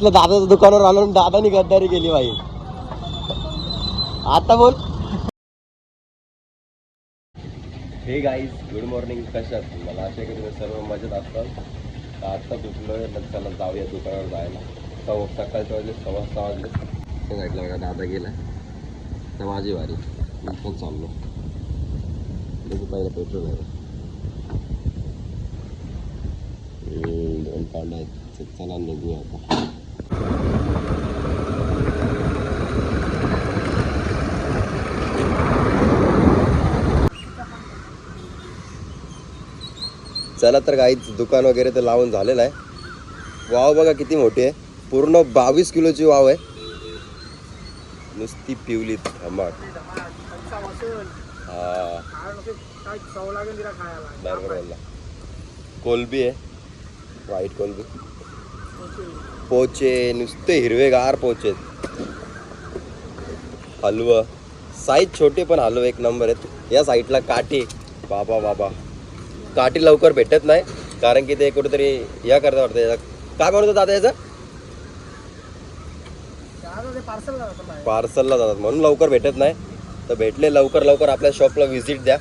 आपल्या दादाच्या दुकानावर आलो आणि दादानी गद्दारी केली बाई. आता बोल. हे गाईज गुड मॉर्निंग कशात मला अशा की तुम्ही सर्व मजेत असतात तर आत्ता दुखलोय चला जाऊया दुकानावर जायला. सव सकाळच्या वाजले सव्वा सहा वाजले. त्या का बघा दादा गेला तर माझी वारी. मी पण चाललो. बघू पहिलं पेट्रोल आहे. दोन पांडा आहेत. चला निघूया आता. चला तर काहीच दुकान वगैरे तर लावून झालेलं आहे. वाव बघा किती मोठी आहे. पूर्ण बावीस किलोची वाव आहे. नुसती पिवली धमाक हा. बरोबर कोलबी आहे. व्हाईट कोलबी. पोचे नुसते हिरवेगार पोचे. हलवं. साईज छोटे पण हलवं एक नंबर आहेत या साईडला काठी. बाबा बाबा. काठी लवकर भेटत नाही कारण की ते कुठेतरी या करता वाटतं याचा काय म्हणतो दादा याचं? पार्सलला जातात. म्हणून लवकर भेटत नाही. तर भेटले लवकर लवकर आपल्या शॉपला व्हिजिट द्या.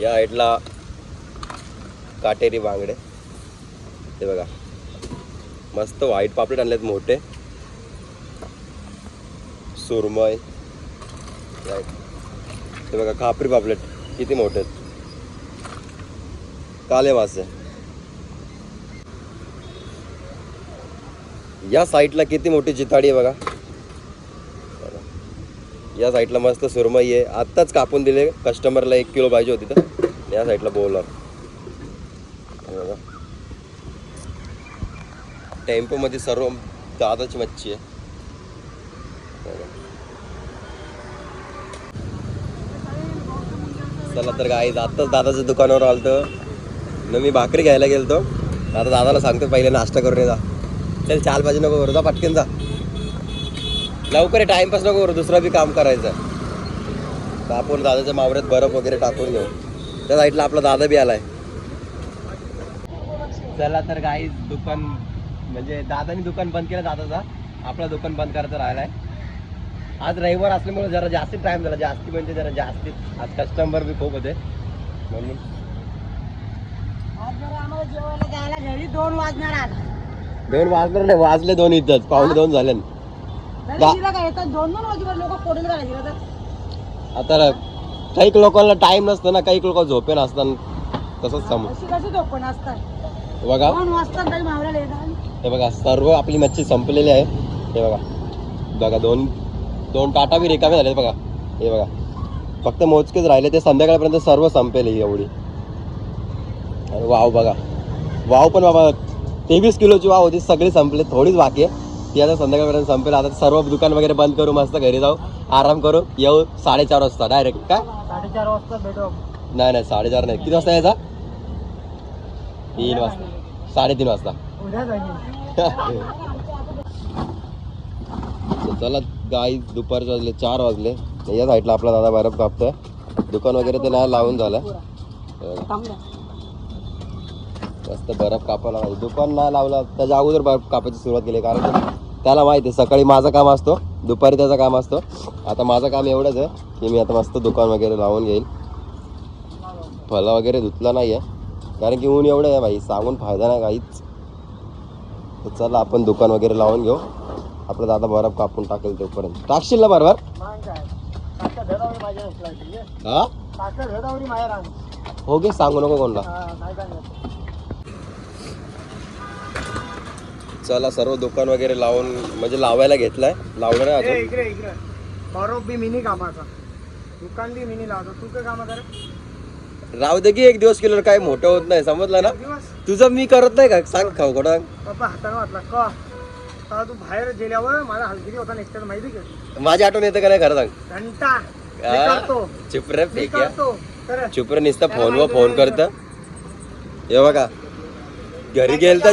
या साईडला काटेरी बांगडे. ते बघा. मस्त व्हाईट पापलेट आणलेत मोठे. सुरमय राईट ते बघा खापरी पापलेट. किती मोठे आहेत. काले मासे या साईडला किती मोठी चिताडी आहे बघा. बघा. या साईडला मस्त सुरमई आहे. आत्ताच कापून दिले. कस्टमरला एक किलो पाहिजे होती तर. या साईडला बोलर बघा. टेम्पोमध्ये सर्व दादाची मच्छी आहे. चला तर काय आत्ताच दादाच्या दुकानावर आलतो. न मी भाकरी घ्यायला गेलतो. आता दादाला सांगतो पहिले नाश्ता करून ये जा. चल चाल भाजी नको करू जा पटकन जा. लवकर टाइमपास नको करू दुसरं बी काम करायचं तर आपण दादाच्या मावऱ्यात बर्फ वगैरे टाकून घेऊ. त्या साईडला आपला दादा बी आलाय. चला तर काही दुकान म्हणजे दादानी दुकान बंद केलं दादाचा. आपला दुकान बंद करायचं राहिलाय. आज रविवार असल्यामुळे जरा जास्ती टाइम झाला. जास्ती म्हणजे जरा जास्ती. आज कस्टमर बी खूप होते. म्हणून. दोन वाजणार दोन नाही वाजले दोन इथंच. पावणे दोन झाले. आता काही लोकांना टाइम नसतं ना काही लोक झोपे नसतात तसंच समज असतात? बघा. हे बघा सर्व आपली मच्छी संपलेली आहे. हे बघा. बघा दोन दोन टाटा बी रिकामे झाले बघा. हे बघा. फक्त मोजकेच राहिले ते संध्याकाळपर्यंत सर्व संपेल ही एवढी. आणि वाव बघा. वाव पण बाबा तेवीस किलोची वाव होती सगळी संपली थोडीच बाकी आहे. ती आता संध्याकाळपर्यंत संपेल. आता सर्व दुकान वगैरे बंद करू मस्त घरी जाऊ. आराम करू. येऊ साडेचार वाजता डायरेक्ट काय? साडेचार वाजता भेटू नाही नाही साडेचार नाही. किती वाजता यायचा? तीन वाजता. साडेतीन वाजता. चला गाई दुपारचे वाजले चार वाजले. या साईडला आपला दादा बर्फ कापतोय. दुकान वगैरे ते नाही लावून झालं मस्त बर्फ कापायला पाहिजे दुकान नाही लावला त्याच्या अगोदर बर्फ कापायची सुरुवात केली. कारण त्याला माहिती आहे सकाळी माझं काम असतो दुपारी त्याचं काम असतो. आता माझं काम एवढंच आहे की मी आता मस्त दुकान वगैरे लावून घेईल. फळं वगैरे धुतला नाही आहे कारण की ऊन एवढं आहे भाई सांगून फायदा नाही काहीच. तर चला आपण दुकान वगैरे लावून घेऊ. आपला दादा बर्फ कापून टाकेल तोपर्यंत. टाकशील ना बरोबर? हा? हो गे सांगू नको कोणला. चला सर्व दुकान वगैरे लावून म्हणजे लावायला घेतलाय. नाही अजून. इकडे इकडे. बरोबर बी मिनी कामाचा. दुकान बी मिनी लावतो. तू काय कामाचा रे? राहू दे की एक दिवस केलं काय मोठं होत नाही. समजलं ना? दिवस? तुझं मी करत नाही का? सांग खाऊ खोडा पप्पा हाताने वाटला. का? तू बाहेर गेल्यावर माझा हलकिरी होता नेक्स्ट माहिती का? माझी आठवण येतं का नाही खरं सांग? घंटा. मी आ? करतो. चुप रे मी फेक या करतो. कर चुप रे नुसतं फोनवर फोन करत. हे बघा. घरी गेल तर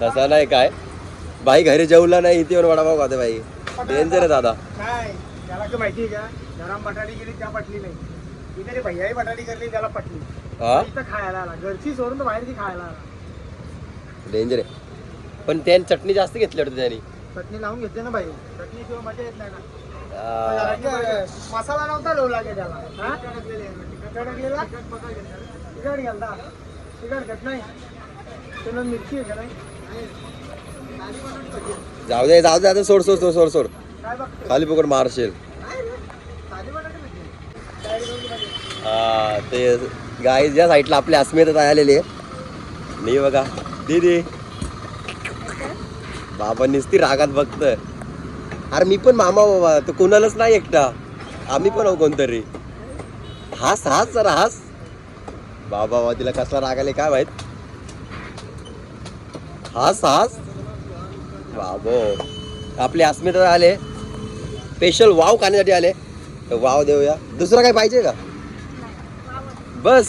तसा नाही काय. बाई घरी जेवला नाही इथे येऊन वडापाव खाते बाई. डेंजर आहे दादा. काय? त्याला काय माहिती आहे का? गरम बटाटी गेली त्या पटली नाही. इथे भैयाही बटाटी करली त्याला पटली. हा? इथं खायला आला. घरची सोडून तो बाहेरची खायला आला. डेंजर आहे. पण त्याने चटणी जास्त घेतली वाटतं त्यांनी. चटणी लावून घेते ना बाई. चटणी शिवाय मजा येत नाही ना. आ, मसाला नव्हता लोला लागे त्याला. हा? तिखट टाकलेला? तिखट घालता तिखट घेत नाही. त्याला मिरची आहे का नाही? जाऊ दे जाऊ दे आता सोड सोड सोड सोड सोड. काय खाली पकड मारशील साधी बटाटे मिरची काय करून पाहिजे? हा ते गाय ज्या साईडला आपल्या अस्मिता आलेली आहे नाही बघा दीदी. बाबा नुसती रागात बघत अरे मी पण मामा बाबा तो कोणालाच नाही एकटा. आम्ही पण आहो कोणतरी. हास हास जरा हास. बाबा बाबा तिला कसला राग आले काय माहीत? हास हास. बाबो. आपले अस्मिता आले. स्पेशल वाव खाण्यासाठी आले. तर वाव देऊया. दुसरं काय पाहिजे का? बस.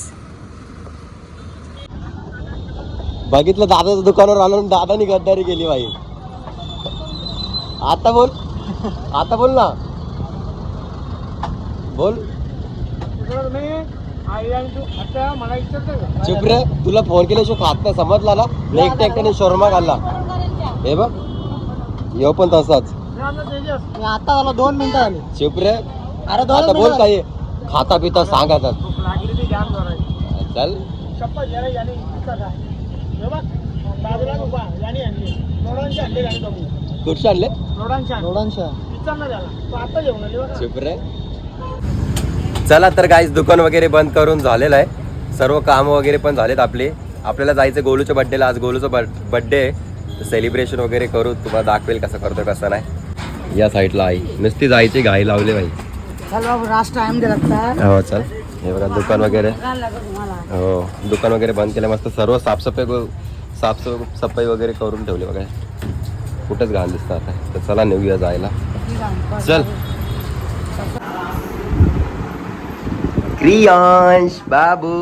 बघितलं दादाच्या दुकानावर आणून दादानी गद्दारी केली बाई. आता बोल. आता बोल ना. बोल. तुला तुम्ही आई आणि तू आता मला इच्छा नाही का? चुप रे तुला फोन केल्याशिवाय खात नाही समजला ना? एकट्या एकट्याने शोरमा खाल्ला. हे बघ. यो पण तसाच. आता दोन मिनिटं झाली चुप रे. अरे आता बोल काय खाता पिता सांग आता भूक लागली ती ध्यान याने हे बघ बाजूला उभा याने आणली. नोडांचे आणले आणि बघू. कुठचे आणले. नोडांच्या नोडांच्या विचार ना त्याला तो आता जेवण आली बघा. चुप रे. चला तर गाईज दुकान वगैरे बंद करून झालेलं आहे. सर्व काम वगैरे पण झालेत आपले. आपल्याला जायचं गोलूच्या बड्डेला आज गोलूचा बड्डे आहे सेलिब्रेशन वगैरे करू. तुम्हाला दाखवेल कसं करतो कसं नाही. या साईडला आई. नुसती जायची घाई लावली बाई. चल बाबू रास्ट टाइम दे लागता हो चल. हे बघा दुकान वगैरे हो दुकान वगैरे बंद केलं मस्त सर्व साफसफाई साफ़ सफ़ाई वगैरे करून ठेवली बघा। कुठंच घाण दिसतं आता तर चला नेऊया जायला. चल. क्रियांश बाबू.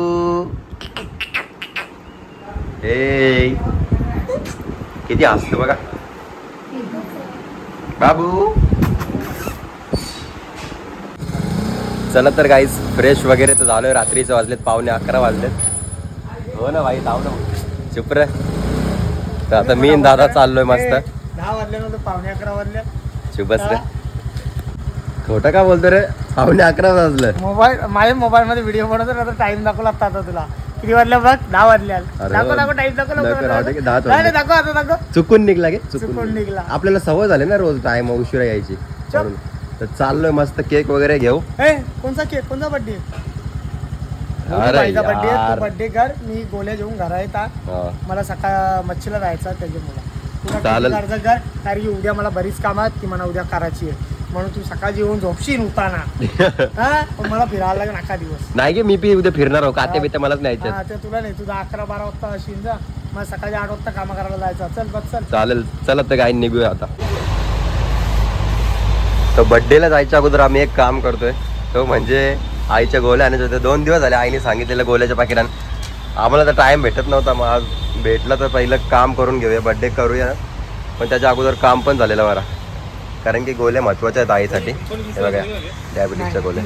हे किती हसतो बघा. बाबू. चला तर गाईज फ्रेश वगैरे तर झालोय रात्रीचे वाजलेत पावणे अकरा वाजलेत. हो ना भाई जाऊ ना चुप रे तर आता मी आणि दादा चाललोय मस्त. दहा वाजल्यानंतर पावणे अकरा वाजले. चुप बस रे खोटं का बोलतो रे? पावणे अकरा वाजलं. मोबाईल माझ्या मोबाईल मध्ये व्हिडिओ बनवतो ना टाइम दाखवला आता आता तुला. किती वाजल्या बघ? दहा वाजल्या अरे दाखव दाखव टाइम दाखव लवकर, लवकर राहू दे की लवकर. दहाच नाही, नाही, वाजले. दाखव आता दाखव. चुकून निघला गे चुकून निघला. आपल्याला सवय झाली ना रोज टाइम उशिरा यायची. म्हणून. तर चाललोय मस्त केक वगैरे घेऊ. ए कोणचा केक? कोणचा बर्थडे अरे बर्थडे यार. बर्थडे कर. मी गोल्या जेवून घरा येतात हा. मला सकाळ मच्छीला जायचं त्याच्यामुळे. चालेल. कर्ज कर कारण की उद्या मला बरीच कामं आहेत ती मला उद्या करायची आहे. म्हणून तू सकाळची येऊन झोपशील उताना हा? पण मला फिरायला लागेल अख्खा दिवस. नाही गे मी बी उद्या फिरणार आहो. काते बिते मलाच न्यायचे हा ते तुला नाही. तुझा अकरा बारा वाजता असेल जा. मग सकाळी आठ वाजता कामं करायला जायचं. चल बस चल. चालेल. चला तर गाई निघूया आता. तर बड्डेला जायच्या अगोदर आम्ही एक काम करतोय. तो म्हणजे आईच्या गोल्या आणायच्या होत्या. दोन दिवस झाले आईने सांगितलेलं गोल्याच्या पाकिटान. आम्हाला तर टाइम भेटत नव्हता मग आज भेटला तर पहिलं काम करून घेऊया बड्डे करूया. पण त्याच्या अगोदर काम पण झालेलं बरा कारण की गोल्या महत्त्वाच्या आहेत आईसाठी. हे बघा डायबिटीसच्या गोल्या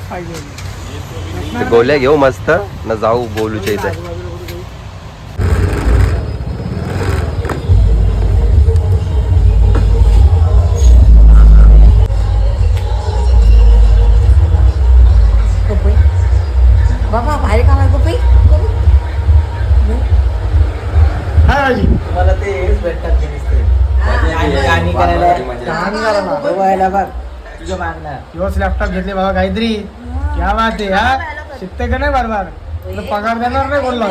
गोल्या घेऊ मस्त. न जाऊ गोलूच्या इथे. मागणार दिवस लॅपटॉप घेतले बाबा काहीतरी. क्या बात आहे हा? शिकते का नाही बरोबर? तुला पगार देणार नाही बोललो.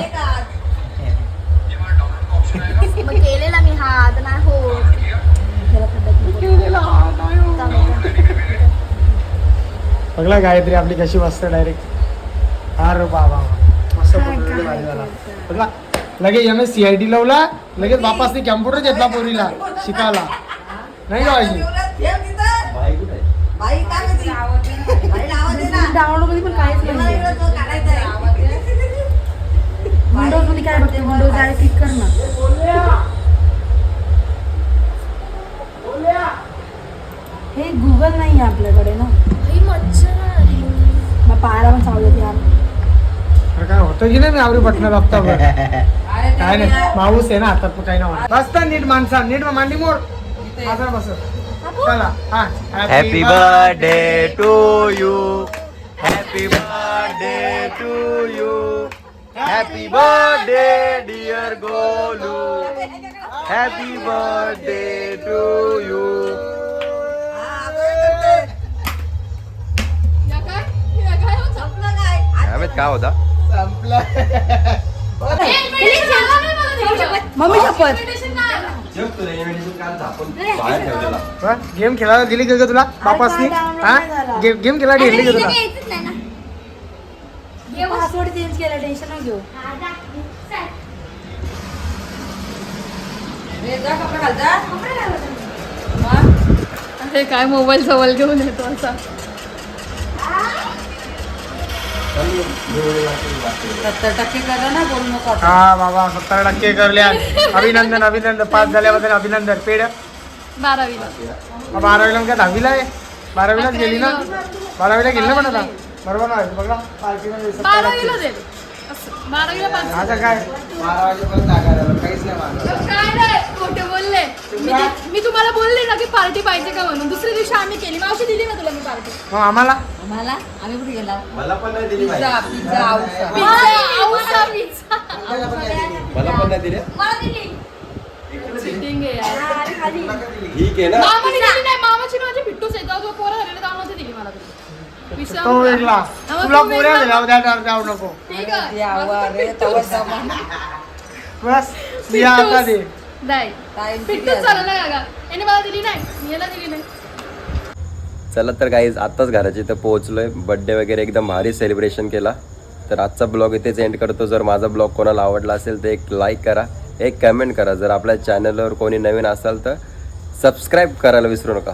मग केलेला मी हात नाही होत. बघला गायत्री आपली कशी बसते डायरेक्ट बाबा. मस्त भारी झाला बघला लगेच M S C I T लावला लगेच बापास कॅम्प्युटर घेतला पोरीला शिकायला. नाही का पाहिजे डाउनलोडमध्ये पण काहीच नाही विंडोजमध्ये काय बघते? विंडोज डायरेक्ट क्लिक कर ना. हे गुगल नाही आहे आपल्याकडे ना. ही मच्छर पाहायला पण चावलं यार. अरे काय होतं की नाही मी आवडी पटणार हप्ता काय नाही माऊस आहे ना आता काही नाही होणार. बसता नीट माणसा नीट मांडी मोड. असं बस. चला हा happy birthday to you happy birthday to you happy birthday dear Golu happy birthday to you काय होता मम्मी शपथ बाहेर ठेवलेला. गेम खेळायला दिली का ग तुला? बापासनी? हा? गेम गेम खेळायला दिली का तुला? पासवर्ड चेंज केला टेन्शन न घेऊ. अरे काय मोबाईल जवळ घेऊन येतो असा. सत्तर टक्के करा ना बोलू नको हा बाबा सत्तर टक्के करले अभिनंदन अभिनंदन. पास झाल्याबद्दल अभिनंदन. पेड बारावीला. बारावीला काय दहावीला आहे? बारावीलाच गेली ना? बारावीला गेली ना आता? बरोबर ना? बघा पार्टीमध्ये काय? नाही खोटे बोलले. मी ती- मी तुम्हाला बोलले ना की पार्टी पाहिजे का म्हणून. दुसऱ्या दिवशी आम्ही केली. मावशी दिली ना तुला मी पार्टी? मग आम्हाला? आम्हाला? आम्ही कुठे गेला? मला पण नाही दिली पिझ्झा पिझ्झा आवसा पिझ्झा पिझ्झा. मला पण नाही दिली. Cheating आहे यार. ठीक आहे ना? मामाने दिली नाही. मामाची माझी पिट्टूच आहे. जो पोरं झालेले तेव्हा नव्हती दिली मला तरी. विषय तो वेगळा तुला पुऱ्या जाऊ नको. बस. मी आता दे. चला तर काहीच आत्ताच घराच्या इथं पोहोचलोय. बड्डे वगैरे एकदम भारी सेलिब्रेशन केला. तर आजचा ब्लॉग इथेच एंड करतो. जर माझा ब्लॉग कोणाला आवडला असेल तर एक लाईक करा. एक कमेंट करा. जर आपल्या चॅनलवर कोणी नवीन असाल तर सबस्क्राईब करायला विसरू नका.